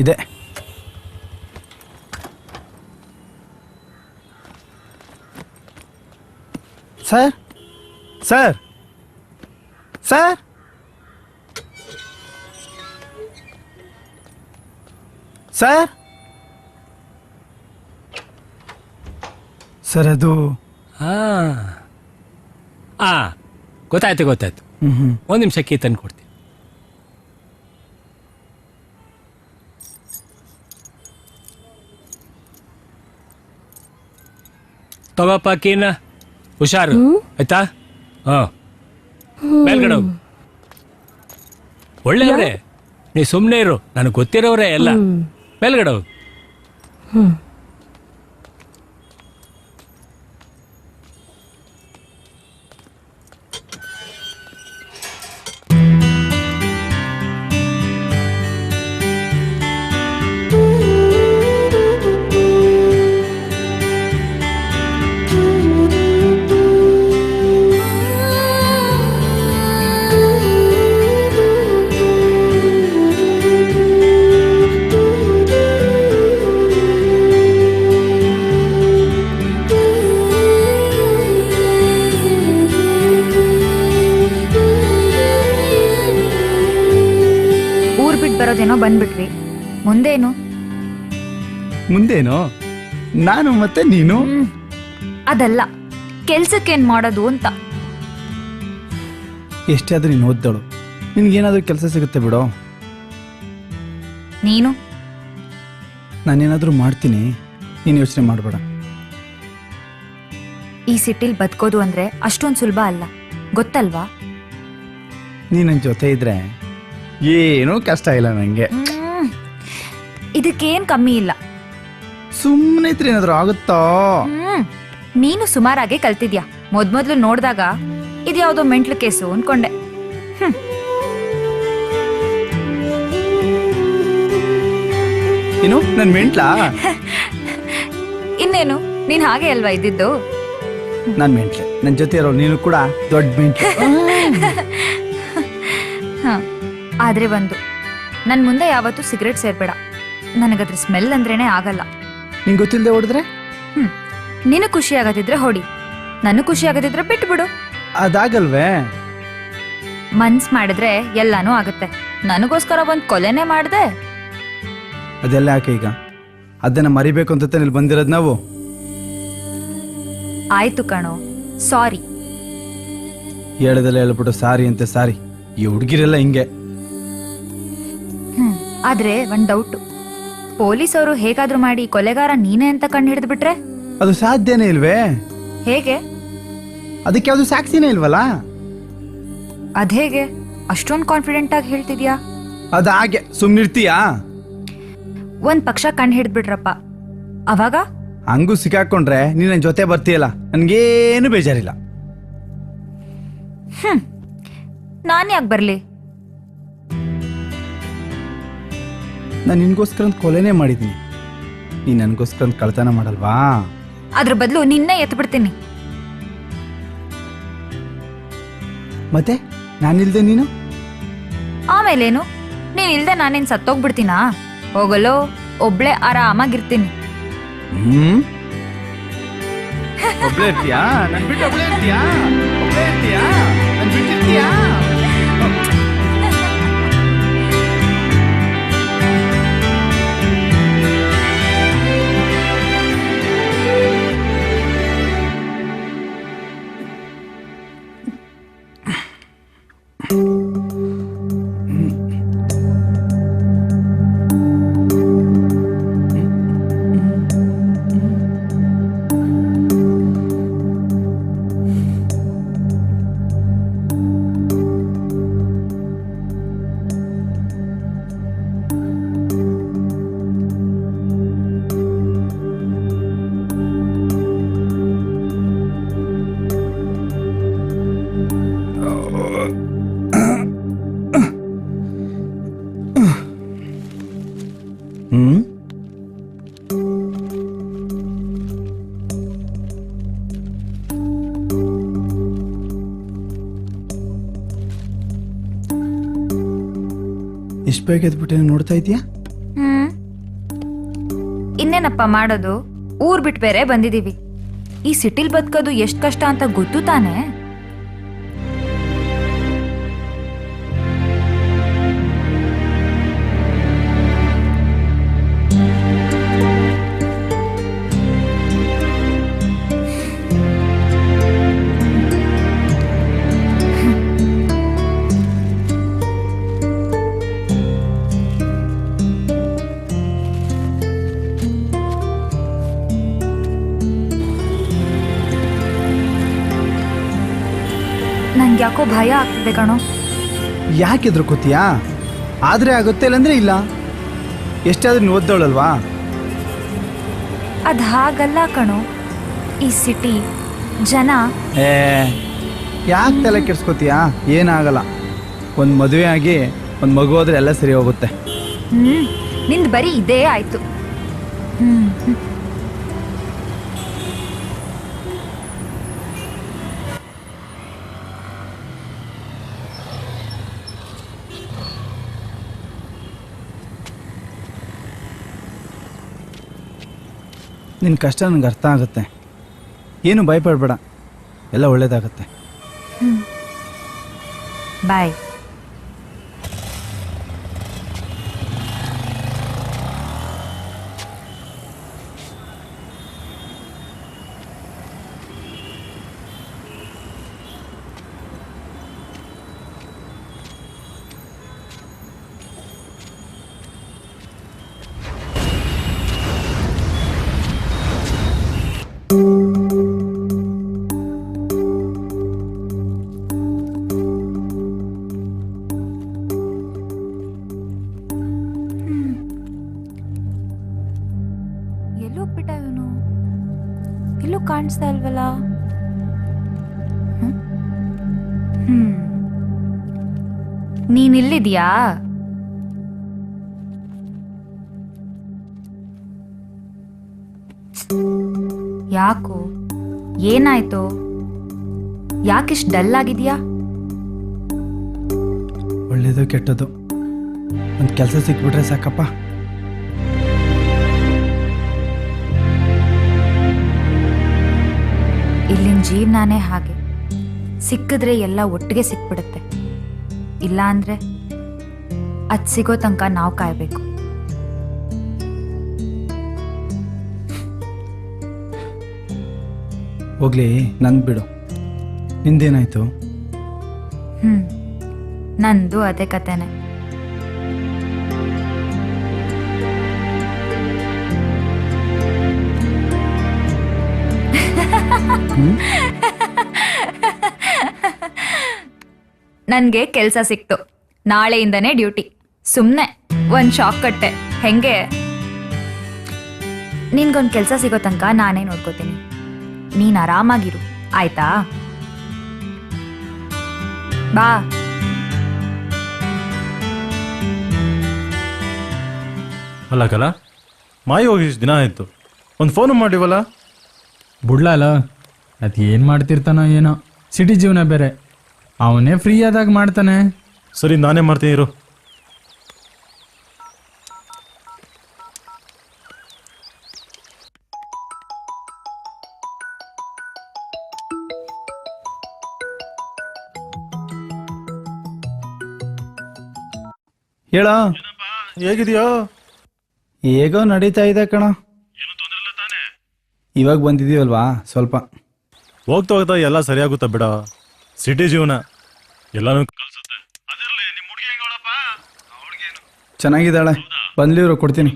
ಇದೆ. Sir? Sir? Sir? Sir? Sir ಅದು ಹಾ. ಆ ಗೊತ್ತಾಯ್ತು ಗೊತ್ತಾಯ್ತು. ಹ್ಮ್ ಹ್ಮ್. ಒಂದು ನಿಮಿಷಕ್ಕೆ ತಂದು ಕೊಡ್ತೀನಿ. ತಗೋಪ್ಪ ಕೀನ ಹುಷಾರು. ಆಯ್ತಾ? ಹಾ. ಮೇಲ್ಗಡೆ ಹೋಗು. ಒಳ್ಳೆಯವ್ರೆ. ನೀ ಸುಮ್ಮನೆ ಇರು. ನನಗೆ ಗೊತ್ತಿರೋವ್ರೆ ಎಲ್ಲ. ಮೇಲ್ಗಡೆ ಹೋಗು. ಬರೋದೇನೋ ಬಂದ್ಬಿಟ್ವಿ. ಮುಂದೇನು? ಮುಂದೇನು? ನಾನು ಮತ್ತೆ ನೀನು? ಹ್ಮ್. ಅದಲ್ಲ ಕೆಲ್ಸಕ್ಕೇನ್ ಮಾಡೋದು ಅಂತ. ಎಷ್ಟೇ ಆದ್ರೂ ನೀನು ಓದ್ದಳು. ನಿನ್ಗೇನಾದ್ರೂ ಕೆಲಸ ಸಿಗುತ್ತೆ ಬಿಡೋ. ನೀನು? ನಾನೇನಾದ್ರೂ ಮಾಡ್ತೀನಿ. ನೀನು ಯೋಚನೆ ಮಾಡಬೇಡ. ಈ ಸಿಟಿಲ್ ಬದುಕೋದು ಅಂದ್ರೆ ಅಷ್ಟೊಂದ್ ಸುಲಭ ಅಲ್ಲ. ಗೊತ್ತಲ್ವಾ? ನೀನು ನನ್ನ ಜೊತೆ ಇದ್ರೆ ಏನೂ ಕಷ್ಟ ಇಲ್ಲ ನನಗೆ ಹ್ಮ್. ಇದಕ್ಕೇನ್ ಕಮ್ಮಿ ಇಲ್ಲ. ಸುಮ್ಮನೆ ಇದ್ರೆ ಏನಾದ್ರೂ ಆಗುತ್ತಾ? ಹ್ಮ್. ನೀನು ಸುಮಾರಾಗೆ ಕಲ್ತಿದ್ಯಾ? ಮೊದ್ಮೊದ್ಲು ನೋಡಿದಾಗ ಇದ್ಯಾವುದೋ ಮೆಂಟ್ಲು ಕೇಸು ಅನ್ಕೊಂಡೆ. ಹ್ಮ್. ಏನು ನನ್ನ ಮೆಂಟ್ಲಾ? ಇನ್ನೇನು? ನೀನ್ ಹಾಗೆ ಅಲ್ವಾ ಇದ್ದಿದ್ದು? ನನ್ನ ಮೆಂಟ್ಲೆ. ನನ್ನ ಜೊತೆ ಇರೋ ನೀನು ಕೂಡ ದೊಡ್ಡ ಮೆಂಟ್ಲೆ. ಹ ಆದ್ರೆ ಒಂದು. ನನ್ ಮುಂದೆ ಯಾವತ್ತೂ ಸಿಗರೆಟ್ ಸೇರ್ಬೇಡ. ನನಗದ್ರ ಸ್ಮೆಲ್ ಅಂದ್ರೇನೆ ಆಗಲ್ಲ. ನಿಂಗೆ ಗೊತ್ತಿಲ್ಲದೆ ಹೊಡೆದ್ರೆ? ಹ್ಮ್. ನೀನು ಖುಷಿ ಆಗದಿದ್ರೆ ಹೊಡಿ. ನಾನು ಖುಷಿ ಆಗದಿದ್ರೆ ಬಿಟ್ಬಿಡು. ಅದಾಗಲ್ವೇ? ಮನ್ಸ್ ಮಾಡಿದ್ರೆ ಎಲ್ಲಾನು ಆಗತ್ತೆ. ನನಗೋಸ್ಕರ ಒಂದ್ ಕೊಲೆನೇ ಮಾಡ್ದೆ. ಅದೆಲ್ಲ ಯಾಕೆ ಈಗ? ಅದನ್ನ ಮರಿಬೇಕು ಅಂತ ತಾನೇ ಇಲ್ಲಿ ಬಂದಿರೋದು ನಾವು? ಆಯ್ತು ಕಣೋ. ಸಾರಿ. ಹೇಳದಲ್ಲ ಹೇಳ್ಬಿಟ್ಟು ಸಾರಿ ಅಂತೆ ಸಾರಿ. ಈ ಹುಡುಗಿರೆಲ್ಲ ಹಿಂಗೆ. ಆದ್ರೆ ಒಂದ್ ಡೌಟ್ ಪೊಲೀಸ್ ಅವರು ಹೇಗಾದ್ರೂ ಮಾಡಿ ಕೊಲೆಗಾರ ನೀನೇ ಅಂತ ಕಂಡು ಹಿಡಿದು ಬಿಟ್ರೆ? ಅದು ಸಾಧ್ಯನೇ ಇಲ್ವೇ? ಹೇಗೆ? ಅದಕ್ಕೆ ಯಾವುದು ಸಾಕ್ಷಿನೇ ಇಲ್ವಲ್ಲ? ಅದ್ಹೇಗೆ ಅಷ್ಟೊಂದ್ ಕಾನ್ಫಿಡೆಂಟ್ ಆಗಿ ಹೇಳ್ತಿದ್ಯಾ? ಅದು ಹಾಗೆ. ಸುಮ್ನಿರ್ತೀಯಾ ಒಂದ್ ಪಕ್ಷ ಕಂಡು ಹಿಡಿದ್ಬಿಟ್ರಪ್ಪ ಅವಾಗ? ಹಂಗೂ ಸಿಕ್ಕಾಕೊಂಡ್ರೆ ನೀನ್ ನನ್ನ ಜೊತೆ ಬರ್ತೀಯಲ್ಲ? ನನ್ಗೇನು ಬೇಜಾರಿಲ್ಲ. ಹ್ಮ್. ನಾನ್ ಯಾಕೆ ಬರ್ಲಿ? ನಾನು ನಿನ್ಗೋಸ್ಕರ ಒಂದು ಕೊಲೆನೇ ಮಾಡಿದ್ದೀನಿ ನೀನ್ ನನಗೋಸ್ಕರ ಒಂದು ಕಳ್ತನ ಮಾಡಲ್ವಾ? ಅದ್ರ ಬದಲು ನಿನ್ನೆ ಎತ್ಬಿಡ್ತೀನಿ. ಮತ್ತೆ? ನಾನಿಲ್ದೆ ನೀನು? ಆಮೇಲೇನು? ನೀನ್ ಇಲ್ದೆ ನಾನೇನ್ ಸತ್ತೋಗ್ಬಿಡ್ತೀನಾ? ಹೋಗಲೋ ಒಬ್ಳೆ ಆರಾಮಾಗಿರ್ತೀನಿ. ಹ್ಮ್? ಒಬ್ಳೆ ಇರ್ತೀಯಾ? ನನ್ ಬಿಟ್ಟು ಒಬ್ಳೆ ಇರ್ತೀಯಾ? ಒಬ್ಳೆ ಇರ್ತೀಯಾ? ನನ್ ಬಿಟ್ಟಿರ್ತೀಯಾ ಹ್ಮ್? ಇಷ್ಟು ಬೇಗ ಎದ್ಬಿಟ್ಟೆ ನೋಡ್ತಾ ಇದೀಯಾ ಹ್ಮ್. ಇನ್ನೇನಪ್ಪ ಮಾಡೋದು? ಊರ್ ಬಿಟ್ಟು ಬೇರೆ ಬಂದಿದೀವಿ ಈ ಸಿಟಿಲ್ ಬದುಕೋದು ಎಷ್ಟು ಕಷ್ಟ ಅಂತ ಗೊತ್ತು ತಾನೇ? ಯಾಕೋ ಭಯ ಆಗ್ತಿದೆ ಕಣೋ. ಯಾಕಿದ್ರು ಕೂತೀಯಾ ಆದರೆ ಆಗುತ್ತೆ ಇಲ್ಲಂದ್ರೆ ಇಲ್ಲ. ಎಷ್ಟಾದ್ರೂ ನೀವು ಓದ್ದವಳಲ್ವಾ? ಅದ್ ಹಾಗಲ್ಲ ಕಣೋ. ಈ ಸಿಟಿ ಜನ. ಏ ಯಾಕೆ ತಲೆ ಕೆಡ್ಸ್ಕೋತೀಯಾ? ಏನಾಗಲ್ಲ. ಒಂದು ಮದುವೆ ಆಗಿ ಒಂದು ಮಗು ಹೋದ್ರೆ ಎಲ್ಲ ಸರಿ ಹೋಗುತ್ತೆ. ಹ್ಮ್ ನಿಂದ್ ಬರೀ ಇದೇ ಆಯ್ತು. ಹ್ಮ್. ನಿನ್ನ ಕಷ್ಟ ನನಗೆ ಅರ್ಥ ಆಗುತ್ತೆ. ಏನು ಭಯಪಡಬೇಡ. ಎಲ್ಲ ಒಳ್ಳೇದಾಗತ್ತೆ. ಬಾಯ್ ಕಾಣಿಸ್ತಾ ಇಲ್ವಲ್ಲ? ಹ್ಮ್? ನೀನಿಲ್ಲಿದ್ಯಾ ಯಾಕೋ? ಏನಾಯ್ತು? ಯಾಕಿಷ್ಟು ಡಲ್ ಆಗಿದ್ಯಾ? ಒಳ್ಳೇದು ಕೆಟ್ಟದ್ದು. ಒಂದು ಕೆಲಸ ಸಿಕ್ಬಿಟ್ರೆ ಸಾಕಪ್ಪ. ಇಲ್ಲಿನ ಜೀವನಾನೇ ಹಾಗೆ. ಸಿಕ್ಕಿದ್ರೆ ಎಲ್ಲ ಒಟ್ಟಿಗೆ ಸಿಕ್ಬಿಡುತ್ತೆ. ಇಲ್ಲ ಅಂದ್ರೆ ಅದ್ ಸಿಗೋ ತನಕ ನಾವು ಕಾಯಬೇಕು. ಹೋಗ್ಲಿ ನಂದು ಬಿಡು. ನಿಂದೇನಾಯ್ತು? ಹ್ಮ್ ನಂದು ಅದೇ ಕತೆನೆ. ನನ್ಗೆ ಕೆಲ್ಸ ಸಿಕ್ತು. ನಾಳೆಯಿಂದನೇ ಡ್ಯೂಟಿ. ಸುಮ್ನೆ ಒಂದ್ ಶಾಕ್ ಕಟ್ಟೆ. ಹೆಂಗೆ? ನಿನ್ಗೊಂದ್ ಕೆಲ್ಸ ಸಿಗೋ ತನಕ ನಾನೇ ನೋಡ್ಕೋತೀನಿ. ನೀನ್ ಆರಾಮಾಗಿರು. ಆಯ್ತಾ? ಬಾ. ಅಲ್ಲ ಕಲ ಮಾಯಿ ಹೋಗಿ ಇಷ್ಟ್ ದಿನ ಆಯ್ತು. ಒಂದು ಫೋನು ಮಾಡಿವಲ್ಲ ಬುಡ್ಲಲ್ಲ ಅದು ಏನು ಮಾಡ್ತಿರ್ತಾನೋ ಏನೋ. ಸಿಟಿ ಜೀವನ ಬೇರೆ. ಅವನೇ ಫ್ರೀ ಆದಾಗ ಮಾಡ್ತಾನೆ. ಸರಿ ನಾನೇ ಮಾಡ್ತೀನಿ ಇರು. ಹೇಳ. ಹೇಗಿದೆಯೋ? ಹೇಗೋ ನಡೀತಾ ಇದೆ ಕಣ. ಇವಾಗ ಬಂದಿದೀವಲ್ವಾ ಸ್ವಲ್ಪ. ಹೋಗ್ತಾ ಹೋಗ್ತಾ ಎಲ್ಲ ಸರಿಯಾಗುತ್ತಾ ಬಿಡ? ಸಿಟಿ ಜೀವನ ಎಲ್ಲಾನು ಕಲ್ಸುತ್ತೆ. ಅದಿರ್ಲಿ ಹುಡುಗಿ ಹೆಂಗೋಳಪ್ಪ ಚೆನ್ನಾಗಿದ್ದಾಳೆ. ಬಂದ್ಲಿವ್ರು ಕೊಡ್ತೀನಿ.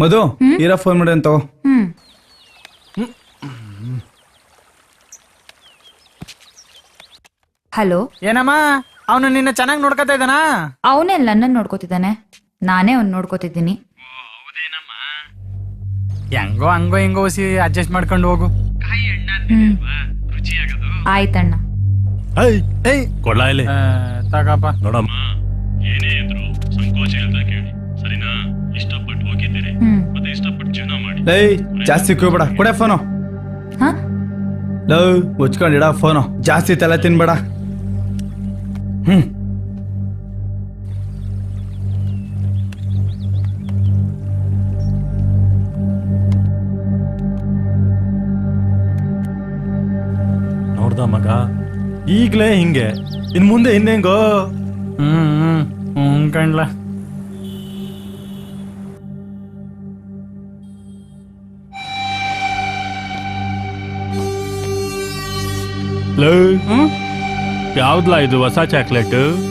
ಮಧು ಇರೋ ಫೋನ್ ಮಾಡಿ ಅಂತ ಹ್ಮ್. ಹಲೋ? ಏನಮ್ಮ? ಅವನು ನಿನ್ನ ಚೆನ್ನಾಗಿ ನೋಡ್ಕೊತಾ ಇದ್ದಾನಾ? ಅವನೇ ನನ್ನನ್ನ ನೋಡ್ಕೋತಿದ್ದಾನೆ. ನಾನೇ ಅವ್ನು ನೋಡ್ಕೋತಿದ್ದೀನಿ. ಹೆಂಗೋ ಹಂಗೋ ಹಿಂಗೋ ಸಿ ಅಡ್ಜಸ್ಟ್ ಮಾಡ್ಕೊಂಡು ಹೋಗು. ಆಯ್ತಣ್ಣ. ಕೊಡ್ಲಾ ಇಲ್ಲಿ? ಆ, ತಗಪ್ಪ ನೋಡಮ್ಮ. ಏನೇ ಇದ್ರು ಸಂಕೋಚ ಇಲ್ದ ಕೇಳಿ. ಸರಿನಾ? ಇಷ್ಟಪಟ್ಟು ಹೋಗಿದ್ದೀರಿ. ಹ್ಮ್. ಮತ್ತೆ ಇಷ್ಟಪಟ್ಟು ಜೀವನ ಮಾಡಿ. ಲೈ ಜಾಸ್ತಿ ಕೂಬೇಡ ಕೊಡೆ ಫೋನು. ಹಾ? ಲವ್ ಮುಚ್ಕೊಂಡಿಡ ಫೋನು. ಜಾಸ್ತಿ ತಲೆ ತಿನ್ಬೇಡ. ಹ್ಮ್. ಹೌದಾ ಮಗ? ಈಗ್ಲೇ ಹಿಂಗೆ. ಇನ್ ಮುಂದೆ ಇನ್ನೇಂಗೋ? ಹ್ಮ್ ಹ್ಮ್ ಹ್ಮ್ ಕಣ್ಲ. ಯಾವ್ದ್ಲಾ ಇದು ಹೊಸ ಚಾಕ್ಲೇಟ್?